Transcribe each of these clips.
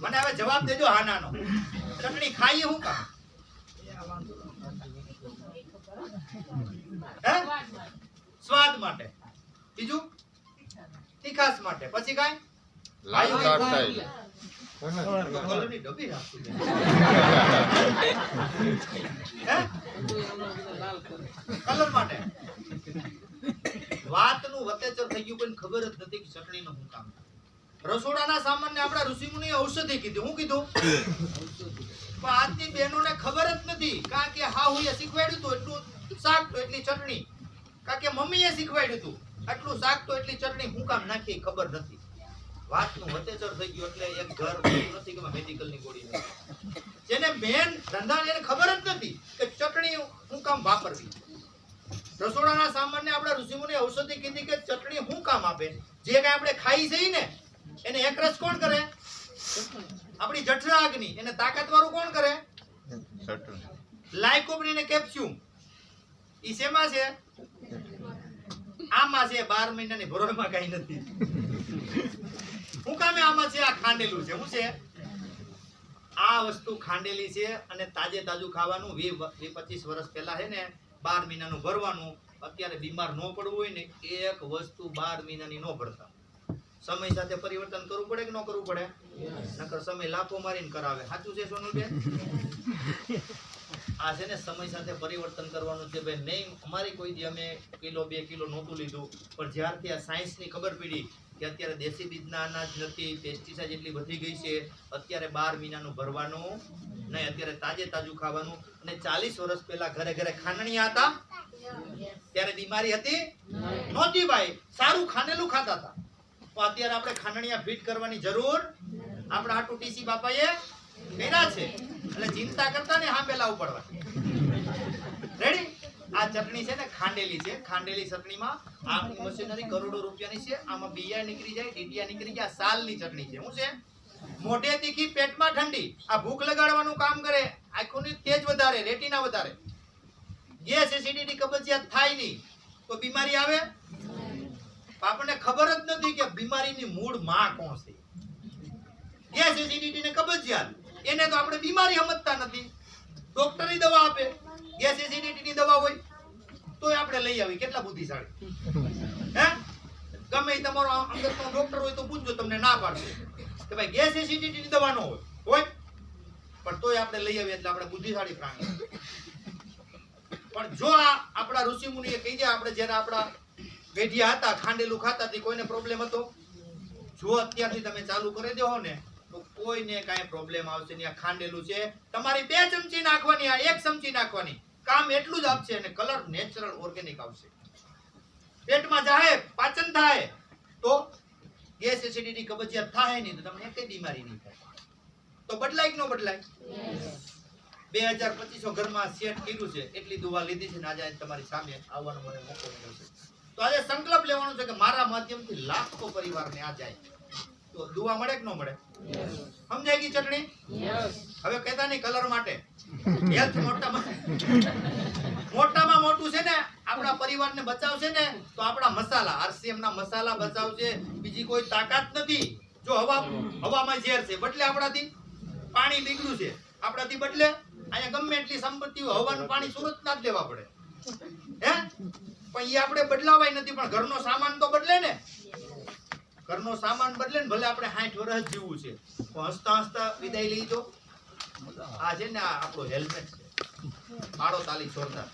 મને હવે જવાબ દેજો હા નાનો ચટણી ખાઈએ હું કા હે? સ્વાદ માટે. બીજું? તીખાસ માટે. પછી કાંઈ? લાઈવ કાઢતા? કલર માટે. વાતનું વતેચર થઈ ગયું કોઈને ખબર જ નથી કે ચટણીનું શું કામ રસોડાના સામાનને આપણા ઋષિમુનિએ ઔષધિ કીધી. હું કીધું? પણ આજની બહેનોને ખબર જ નથી. કારણ કે હા હું એ શીખવાડ્યું હતું એટલું શાક તો એટલી ચટણી. કારણ કે મમ્મીએ શીખવાડ્યું હતું આટલું શાક તો એટલી ચટણી. હું કામ નાખી ખબર નથી. વાતનું વતેચર થઈ ગયું એટલે એક ઘર નથી કે મેડિકલની ગોળી નથી. જેને મેન ધંધા એને ખબર જ નથી કે ચટણી હું કામ વાપરવી. રસોડાના સામાન્ય આપણા ઋષિમુનિ ઔષધિ કીધી કે ચટણી શું કામ આપે જે કાંઈ આપણે ખાઈ જઈએ ને, એને એકરસ કોણ કરે? આપણી જઠરા અગ્નિ. એને તાકાતવાળું કોણ કરે? લાયકોપરી ને કેપ્સ્યુમ. ઈ શેમાં છે? આમાં છે. બાર મહિનાની ભરોળમાં કઈ નથી. હું કામે આમાં છે? આ ખાંડેલું છે. શું છે? આ વસ્તુ ખાંડેલી છે અને તાજે તાજું ખાવાનું વી વી પચીસ વર્ષ પહેલા છે ને બાર મહિનાનું ભરવાનું અત્યારે બીમાર ન પડવું હોય ને એક વસ્તુ બાર મહિનાની ન ભરતા. સમય સાથે પરિવર્તન કરવું પડે કે ન કરવું પડે? નકર સમય લાફો મારીને કરાવે. સાચું છે સોનલબેન? આ છે ને સમય સાથે પરિવર્તન કરવાનું છે ભાઈ નહીં અમારી કોઈ દી અમે કિલો બે કિલો નહોતું લીધું પણ જ્યારથી આ સાયન્સની ખબર પડી કે અત્યારે દેશી બીજના અનાજ નથી પેસ્ટિસાઇડ એટલી વધી ગઈ છે. અત્યારે બાર મહિનાનું ભરવાનું નહીં અત્યારે તાજે તાજું ખાવાનું. અને ચાલીસ વર્ષ પહેલા ઘરે ઘરે ખાંડણીયા હતા? ત્યારે બીમારી હતી? નહોતી ભાઈ. સારું ખાંડેલું ખાતા હતા. તો અત્યારે આપણે ખાંડણીયા ફિટ કરવાની જરૂર. આપણા આટુ ટીસી બાપાએ કર્યા છે. એટલે ચિંતા કરતા ને હા પેલા ઉપડવા. રેડી આ ચટણી છે ને ખાંડેલી છે. ખાંડેલી ચટણીમાં આ મશીનરી કરોડો રૂપિયાની છે. આમાં બિયા નીકળી જાય ડીડિયા નીકળી જાય સાલની ચટણી છે. શું છે? મોઢે તીખી, પેટમાં ઠંડી. આ ભૂખ લગાડવાનું કામ કરે. આંખોની તેજ વધારે, રેટિના વધારે. ગેસ એસિડિટી કબજિયાત થાય નહીં. તો બીમારી આવે? આપણને ખબર જ નથી કે બીમારીની મૂળમાં કોણ છે. ગેસ એસિડિટી ને કબજિયાત. એને તો આપણે બીમારી સમજતા નથી. ડોક્ટરની દવા આપે. ગેસ એસિડિટી ની દવા હોય. તોય આપણે લઈ આવી કેટલા બુદ્ધિશાળી? હે? ગમે તમારો અંગતનો ડોક્ટર હોય તો પૂછજો, તમને ના પાડશે કે ભાઈ ગેસ એસિડિટી ની દવા ન હોય. હોય? પણ તોય આપણે લઈ આવીએ એટલે આપણે બુદ્ધિશાળી પ્રાણી. પણ જો આ આપણા ઋષિ મુનિએ કહી દે, આપણે જ્યારે આપણા ગેઢિયા હતા, ખાંડેલું ખાતા તે, કોઈને પ્રોબ્લેમ હતો? જો અત્યારથી તમે ચાલુ કરી દો ને, તો કોઈને કાંઈ પ્રોબ્લેમ આવશે નહીં. આ ખાંડેલું છે. તમારી બે ચમચી નાખવાની, આ એક ચમચી નાખવાની. કામ એટલું જ આપશે અને કલર નેચરલ ઓર્ગેનિક આવશે. પેટમાં જાય પાચન થાય તો ગેસ એસિડિટી કબજિયાત થાય નહીં તો તમને એકેય બીમારી નહીં થાય. તો બદલાય કે ન બદલાય? બે હજાર પચીસો ઘરમાં સેટ કર્યું છે એટલી દુવા લીધી છે ને આજે તમારી સામે આવવાનો મને મોકો મળ્યો છે. તો આજે સંકલ્પ લેવાનો છે કે મારા માધ્યમથી લાખો પરિવારને આ જાય. તો દુવા મળે કે ન મળે? સમજાય ગઈ ચટણી? હવે કહેતા નહીં કલર માટે. હેલ્થ મોટામાં મોટામાં મોટું છે ને આપણા પરિવારને બચાવશે ને તો આપણા મસાલા આરસીએમ ના મસાલા બચાવશે. બીજી કોઈ તાકાત નથી. જો હવા હવામાં ઝેર છે બદલે આપણાથી પાણી બીગડું છે. આપણાથી બદલે અહીંયા ગમે એટલી સંપત્તિ હવાનું પાણી સુરત ના જ લેવા પડે. હે? પણ એ આપણે બદલાવાય નથી પણ ઘરનો સામાન તો બદલે ને. ઘરનો સામાન બદલે ને ભલે આપણે સાઠ વર્ષ જીવવું છે. પણ હસતા હસતા વિદાય લઈ દો આ છે ને આપણો હેલ્મેટ છે. માળો તાલી છોડતા.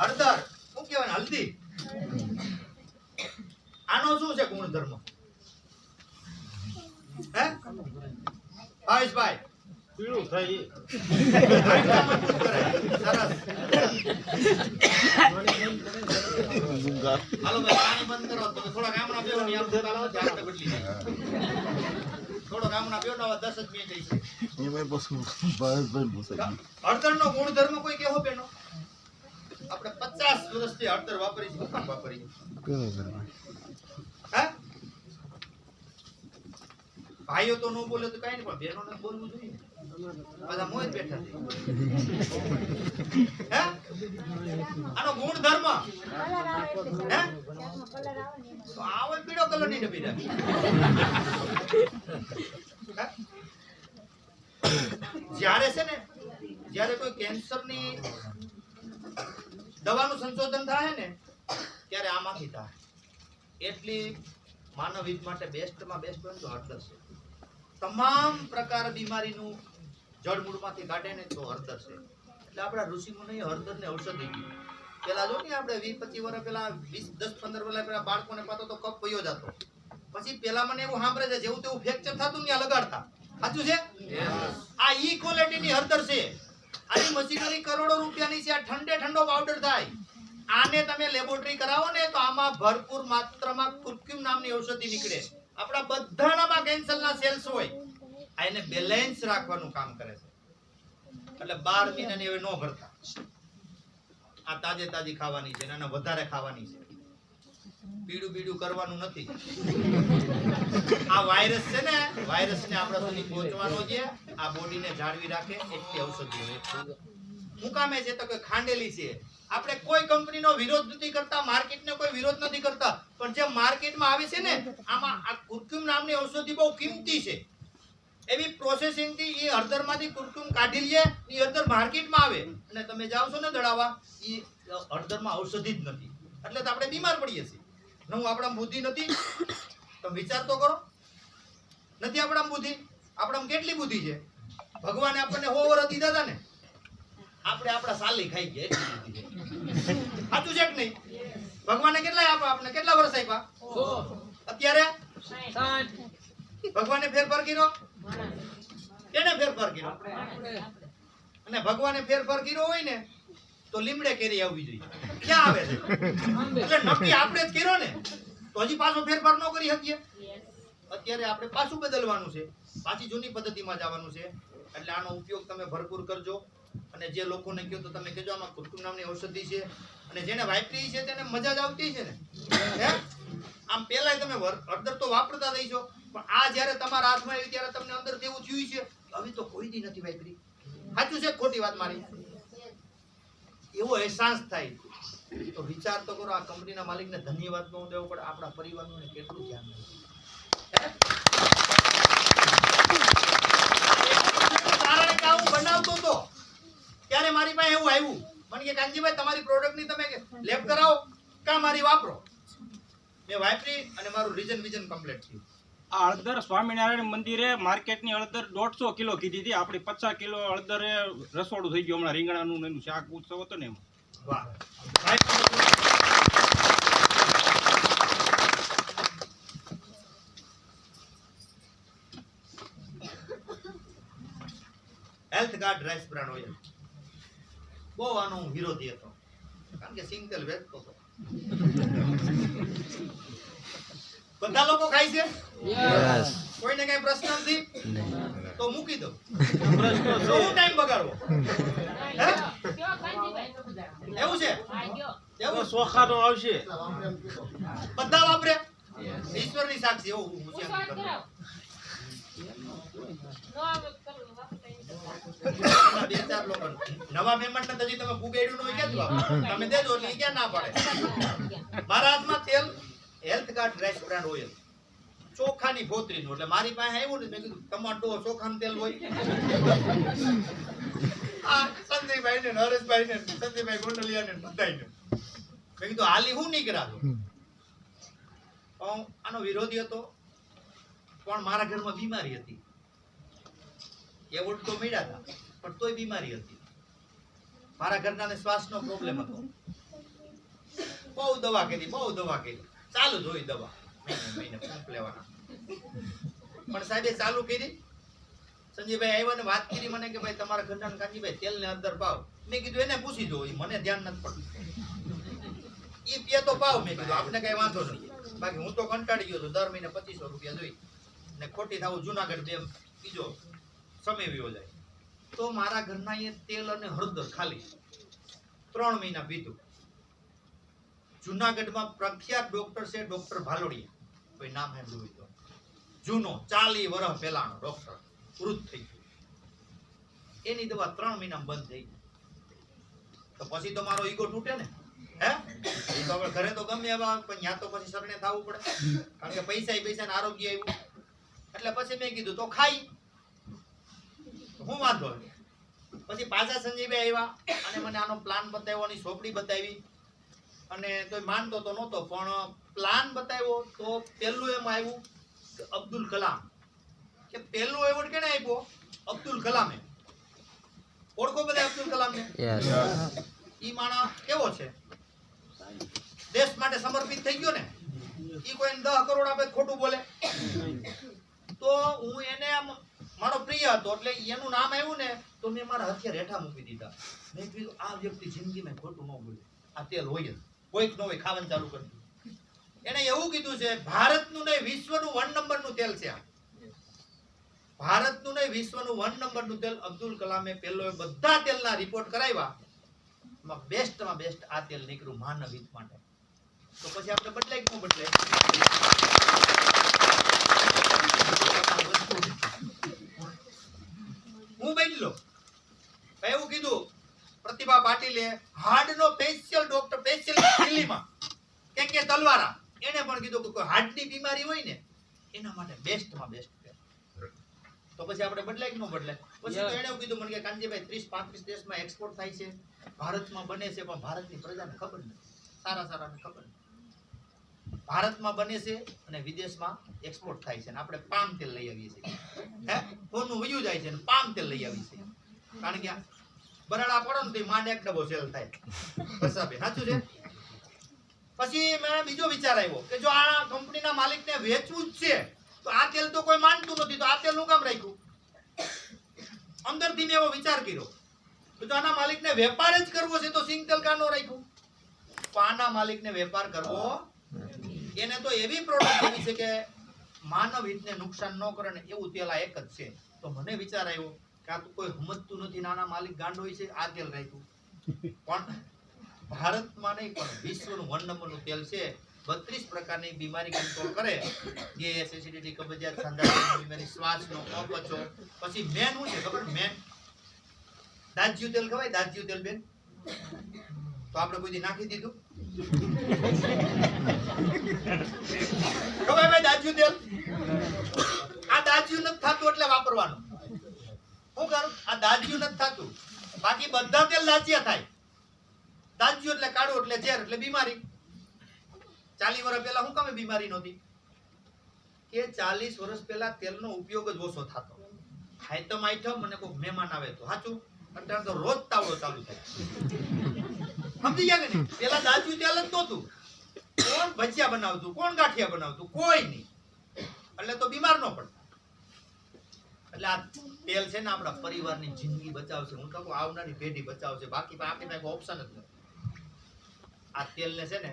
હળદર. શું કહેવાય હલ્દી? આનો શું છે ગુણધર્મ? હે? ભાવેશભાઈ. પીળું. સરસ હાલો ભાઈ થોડા ગામના બેહો ને દસ જ મિનિટ થઈ છે હળદરનો ગુણધર્મ કોઈ કેવો બેનો આપણે પચાસ વર્ષથી હળદર વાપરી છે કામ વાપરી હે ભાઈઓ તો ન બોલે તો કઈ નહીં પણ બહેનોને બોલવું જોઈએ. બધા મોય જ બેઠા હે? આનો તો આવો પીળો કલરની જ્યારે છે ને, જ્યારે કોઈ કેન્સરની દવાનું સંશોધન થાય ને, ત્યારે આમાંથી થાય. એટલી માનવ હિત માટે બેસ્ટમાં બેસ્ટ હોય ને તો હળદર છે તમામ પ્રકાર બીમારીનું જળમૂળમાંથી કાઢે ને તો હળદર છે. એટલે આપણા ઋષિ હળદર હળદરને ઔષધિ કીધી પેલા જો ને આપણે વીસ પચીસ વર્ષ પેલા વીસ દસ પંદર વર્ષ પેલા બાળકોને પાતો તો કપ પયો જતો. પછી પેલા મને એવું સાંભળે છે જેવું તેવું ફ્રેક્ચર થતું ને ત્યાં લગાડતા. સાચું છે? આ ઈ ક્વોલિટીની હળદર છે. આની મશીનરી કરોડો રૂપિયાની છે આ ઠંડે ઠંડો પાવડર થાય. આને તમે લેબોરેટરી કરાવો ને તો આમાં ભરપૂર માત્રામાં કુર્ક્યુમ નામની ઔષધિ નીકળે. આપણા બધાનામાં કેન્સરના સેલ્સ હોય. આ એને બેલેન્સ રાખવાનું કામ કરે છે. એટલે બાર મહિનાની હવે ન ભરતા. આ તાજે તાજી ખાવાની છે અને વધારે ખાવાની છે. પીડું બીડું કરવાનું નથી. આ વાયરસ છે ને વાયરસ ને આપણા સુધી પહોંચવાનો છે. આ બોડીને જાળવી રાખે, એટલી ઔષધિ મુકામે છે તો કે ખાંડેલી છે. આપણે કોઈ કંપનીનો વિરોધ નથી કરતા, માર્કેટનો કોઈ વિરોધ નથી કરતા. પણ જે માર્કેટમાં આવે છે ને, આમાં આ કુર્ક્યુમ નામની ઔષધિ બહુ કિંમતી છે. એવી પ્રોસેસિંગથી એ હળદરમાંથી કુર્કુમ કાઢી લે એ હળદર માર્કેટમાં આવે. અને તમે જાઓ છો ને દડાવા એ હળદરમાં ઔષધિ જ નથી. એટલે તો આપણે બીમાર પડીએ છીએ. હું આપણા બુદ્ધિ નથી. તમે વિચાર તો કરો. નથી આપણા બુદ્ધિ. આપણા કેટલી બુદ્ધિ છે? ભગવાને આપણને હો વરસ દીધા હતા ને. આપણે આપણા સાલી ખાઈ ગયા. સાચું છે કે નહીં? ભગવાને કેટલા આપ્યા આપણે કેટલા વર્ષ આપ્યા? અત્યારે? ભગવાને ફેરફાર કર્યો? કેને ફેરફાર કર્યો. અને ભગવાને ફેરફાર કર્યો હોય ને તો લીમડે કેરી આવવી જોઈએ. ક્યાં આવે છે? એટલે નક્કી આપણે જ કર્યો ને. તો હજી પાછો ફેરફાર ન કરી શકીએ. અત્યારે આપણે પાછું બદલવાનું છે. પાછી જૂની પદ્ધતિમાં જવાનું છે. એટલે આનો ઉપયોગ તમે ભરપૂર કરજો. અને જે લોકોને કહો તો તમે કહેજો આમાં કુટુંબ નામની ઔષધિ છે. અને જેને વાપરી છે તેને મજા જ આવતી છે ને. હે? આમ પેલાય તમે હળદર તો વાપરતા થઈ છો પણ આ જ્યારે તમારા હાથમાં આવી ત્યારે તમને અંદર તેવું થયું છે. હવે તો કોઈ દી નથી વાપરી. સાચું છે ખોટી વાત મારી? એવો અહેસાસ થાય તો વિચાર તો કરો આ કંપનીના માલિકને ધન્યવાદ ન દેવો પડે, આપણા પરિવારનું કેટલું ધ્યાન બનાવતો હતો ત્યારે મારી પાસે એવું આવ્યું. મને કે, કાનજીભાઈ, તમારી પ્રોડક્ટની તમે લેબ કરાવો, કા મારી વાપરો? મેં વાપરી અને મારું રીઝન વિઝન કમ્પ્લીટ થયું. હળદર સ્વામિનારાયણ મંદિરે માર્કેટની હળદર દોઢસો કિલો કીધી હતી. આપણી પચાસ કિલો હળદરે રસોડું થઈ ગયું હમણાં રીંગણાનું એનું શાક ઉત્સવ હતો ને એમાં. Health Guard rice brand oil બહુ આનો હું વિરોધી હતો. કારણ કે સિંગતેલ વેચતો હતો. બધા લોકો ખાય છે? કોઈને કઈ પ્રશ્ન નથી? તો મૂકી દો. શું ટાઈમ બગાડવો? હે? એવું છે? એવું? સોખાનો આવશે. બધા વાપરે? ઈશ્વરની સાક્ષી એવું હું. એના બે ચાર લોકો. નવા મહેમાન ને હજી તમે ફુગેડ્યું ન હોય ક્યાંથી તમે દેજો એટલે ઈ ક્યાં ના પડે? મારા હાથમાં તેલ health card rice brand oil ચોખાની ભોતરીનું એટલે મારી પાસે આવ્યું ને મેં કીધું ટમાટો ચોખાનું તેલ હોય. આ સંજયભાઈ ને નરેશભાઈ ને સંજયભાઈ ગોંડલિયા ને બધાય મેં કીધું હાલી હું નહીં કરાતો હું આનો વિરોધી હતો પણ મારા ઘરમાં બીમારી હતી. એવોર્ડ તો મળ્યા હતા પણ તોય બીમારી હતી. મારા ઘરનાને શ્વાસનો પ્રોબ્લેમ હતો. બહુ દવા કરી બહુ દવા કરી. ચાલુ જોઈ દવા. મહિને પંપ લેવાના. પણ સાહેબે ચાલુ કરી. સંજીભાઈ આવ્યા ને વાત કરી મને કે, ભાઈ, તમારા ઘરના કાંજીભાઈ તેલ ને અંદર પાવ. મેં કીધું, એને પૂછી જો મને ધ્યાન નથી પડતું. એ પીએ તો પાવ, મેં કીધું. આપણે કઈ વાંધો નહીં બાકી હું તો કંટાળી ગયો છું. દર મહિને પચીસો રૂપિયા જોઈ. ને ખોટી થાવું જુનાગઢ બે બીજો સમય વ્યો જાય. તો મારા ઘરના એ તેલ અને હળદર ખાલી. ત્રણ મહિના પીધું. જુનાગઢમાં પ્રખ્યાત ડોક્ટર છે ડોક્ટર ભાલોડિયા. કોઈ નામ સાંભળ્યું હોય તો. જૂનો ચાલી વર્ષ પહેલાનો ડોક્ટર વૃદ્ધ થઈ ગયો. એની દવા ત્રણ મહિના બંધ થઈ ગઈ. તો પછી તો મારો ઈગો તૂટે ને. હે? તો આપણે ઘરે તો ગમે એવા પણ ત્યાં તો પછી શરણે થવું પડે. કારણ કે પૈસા પૈસા ને આરોગ્ય આવ્યું. એટલે પછી મેં કીધું, તો ખાઈ. હું વાંધો. પછી પાછા સંજયભાઈ આવ્યા અને મને આનો પ્લાન બતાવ્યો સોપડી બતાવી. અને તોય માનતો તો નહોતો પણ પ્લાન બતાવ્યો તો પહેલું એમ આવ્યું કે અબ્દુલ કલામ. કે પહેલું એવોર્ડ કેને આપ્યો? અબ્દુલ કલામે. ઓળખો બધા અબ્દુલ કલામને? ઈ માણા કેવો છે? દેશ માટે સમર્પિત થઈ ગયો ને? ઈ કોઈને દહ કરોડ આપે ખોટું બોલે. તો હું એને આમ મારો પ્રિય હતો એટલે એનું નામ આવ્યું ને તો મેં મારા હથિયાર હેઠા મૂકી દીધા. મેં કીધું આ વ્યક્તિ જિંદગીમાં ખોટું ન બોલે. આ તેલ હોય જ. કોઈક નો હોય, ખાવાનું ચાલુ કરી દીધું. એને એવું કીધું છે, ભારતનું નહીં, વિશ્વનું વન નંબરનું તેલ છે આ. ભારતનું નહીં, વિશ્વનું વન નંબરનું તેલ અબ્દુલ કલામે પહેલો બધા તેલના રિપોર્ટ કરાવ્યા. એમાં બેસ્ટમાં બેસ્ટ આ તેલ નીકળ્યું માનવ હિત માટે. તો પછી આપણે બદલાય કે બદલાય? હું બદલો. એવું કીધું, પ્રતિભા પાટીલે હાર્ડનો સ્પેશિયલ ડોક્ટર દિલ્હીમાં. કે કે તલવારા. એને પણ કીધું કે કોઈ હાર્ટની બીમારી હોય ને એના માટે બેસ્ટમાં બેસ્ટ તો પછી આપણે બદલાય કે ન બદલાય? પછી તો એણે કીધું મને કે કાનજીભાઈ ત્રીસ પાંત્રીસ દેશમાં એક્સપોર્ટ થાય છે. ભારતમાં બને છે પણ ભારતની પ્રજાને ખબર નથી. સારા સારાને ખબર નથી. ભારતમાં બને છે અને વિદેશમાં એક્સપોર્ટ થાય છે. અને આપણે પામ તેલ લઈ આવીએ છીએ. હે? ફોનનું વયું જાય છે અને પામ તેલ લઈ આવીએ છીએ. કારણ કે બરાડા પડો ને તો માંડ એક ડબો સેલ થાય. બસાબે સાચું છે? પછી મેં બીજો વિચાર આવ્યો કે જો આ કંપનીના માલિકને વેચવું જ છે, તો આ તેલ તો કોઈ માનતું નથી, તો આ તેલનું કામ રાખ્યું? અંદરથી મેં એવો વિચાર કર્યો કે જો આના માલિકને વેપાર જ કરવો છે, તો સિંગ તેલ કાનો રાખ્યું? તો આના માલિકને વેપાર કરવો એને તો એવી પ્રોડક્ટ આવી છે કે માનવ હિતને નુકસાન ન કરે ને એવું તેલ આ એક જ છે. તો મને વિચાર આવ્યો કે આ તો કોઈ સમજતું નથી, નાના માલિક ગાંડો હોય છે, આ તેલ રાખ્યું. પણ ભારતમાં નહીં, પણ વિશ્વનું વન નંબરનું તેલ છે. બત્રીસ પ્રકારની બીમારી કંટ્રોલ કરે. ગેસ એસિડિટી કબજિયાત સાંધાની બીમારી, શ્વાસનો અપચો. પછી મેન શું છે? ખબર? મેન દાજ્યું તેલ ખવાય? દાજ્યું તેલ બેન? તો આપણે કોઈ નાખી દીધું? ખવાય ભાઈ દાજ્યું તેલ? આ દાજ્યું નથી થતું એટલે વાપરવાનું. શું કરું આ દાજ્યું નથી થતું. બાકી બધા તેલ દાજ્યા થાય. દાજ્યું એટલે કાળું, એટલે ઝેર, એટલે બીમારી. ચાલીસ વર્ષ પહેલા શું કામે બીમારી નહોતી? કે ચાલીસ વર્ષ પહેલા તેલનો ઉપયોગ જ ઓછો થતો. આઈટમ આઈટમ મને કોઈ મહેમાન આવે તો સાચું અત્યારે તો રોજ તાવડો ચાલુ થાય. સમજી ગયા કે નહીં? પેલા દાજ્યું તેલ જ નહોતું. કોણ ભજીયા બનાવતું? કોણ ગાંઠિયા બનાવતું? કોઈ નહીં. એટલે તો બીમાર ન પડતા. એટલે આ તેલ છે ને આપણા પરિવારની જિંદગી બચાવશે. હું તો આવનારી પેઢી બચાવશે. બાકી પણ આપણી પાસે ઓપ્શન જ નથી. આ તેલને છે ને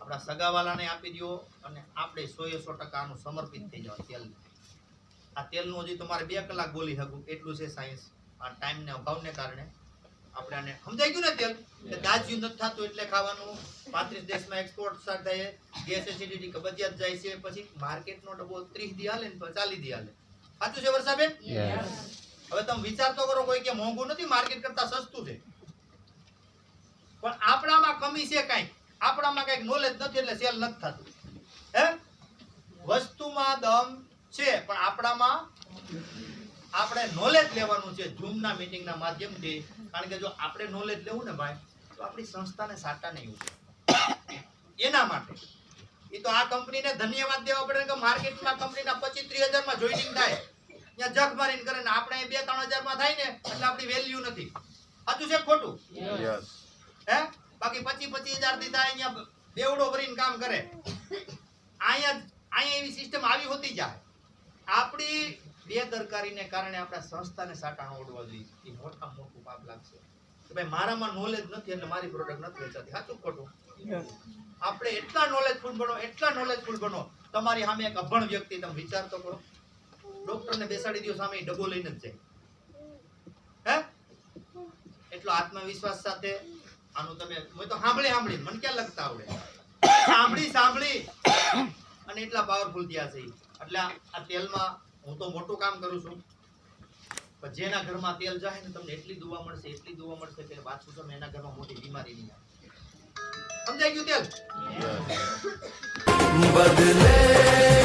આપણા સગાવાલાને આપી દો અને આપણે સો એ સો ટકા આનું સમર્પિત થઈ જાવ તેલ આ તેલનું હજી તમારે બે કલાક બોલી શકું એટલું છે સાયન્સ આ ટાઈમને અભાવને કારણે આપણે આને સમજાઈ ગયું ને તેલ? કે દાજ્યું નથી થતું એટલે ખાવાનું. પાંત્રીસ દેશમાં એક્સપોર્ટ થાય. ગેસ એસિડિટી કબજિયાત જાય છે. પછી માર્કેટનો ડબ્બો ત્રીસ દી હાલે ને ચાલીસ દી હાલે. સાચું છે વર્ષાબેન હવે તમે વિચાર તો કરો કોઈ કે મોંઘું નથી માર્કેટ કરતા સસ્તું છે. પણ આપણામાં કમી છે કાંઈક આપણામાં કાંઈક નોલેજ નથી એટલે સેલ નથી થતું. હે? વસ્તુમાં દમ છે, પણ આપણામાં આપણે નોલેજ લેવાનું છે ઝૂમના મીટિંગના માધ્યમથી. કારણ કે જો આપણે નોલેજ લેવું ને ભાઈ, તો આપણી સંસ્થાને સાટા નહીં ઉતરે. એના માટે. એ તો આ કંપનીને ધન્યવાદ દેવા પડે કે માર્કેટમાં કંપનીના પચીસ ત્રીસ હજારમાં જોઈનિંગ થાય. ત્યાં જગ મારીને કરે ને આપણે બે ત્રણ હજારમાં થાય ને, એટલે આપણી વેલ્યુ નથી. સાચું છે ખોટું? યસ હે? બાકી પચીસ પચીસ હજાર દીધા અહીંયા બેવડો ભરીને કામ કરે. અહીંયા અહીંયા એવી સિસ્ટમ આવી હોતી જાય. આપણી બેદરકારીને કારણે આપણા સંસ્થાને સાટાણો ઓડવા જોઈએ. એ મોટા મોટું પાપ લાગશે. કે ભાઈ મારામાં નોલેજ નથી એટલે મારી પ્રોડક્ટ નથી વેચાતી. સાચું ખોટું? આપણે એટલા નોલેજફુલ બનો એટલા નોલેજફુલ બનો તમારી સામે એક અભણ વ્યક્તિ તમે વિચાર તો કરો. ડોક્ટરને બેસાડી દો સામે ડબો લઈને જ જાય. હે? એટલો આત્મવિશ્વાસ સાથે આનું તમે મેં તો સાંભળી સાંભળી. મને ક્યાં લગતા આવડે? સાંભળી સાંભળી. અને એટલા પાવરફુલ થયા છે એટલે આ તેલમાં હું તો મોટું કામ કરું છું. પણ જેના ઘરમાં તેલ જાય ને તમને એટલી દુવા મળશે, એટલી દુવા મળશે કે વાત પૂછો ને એના ઘરમાં મોટી બીમારી નહીં આવે. સમજાઈ ગયું તેલ? બદલે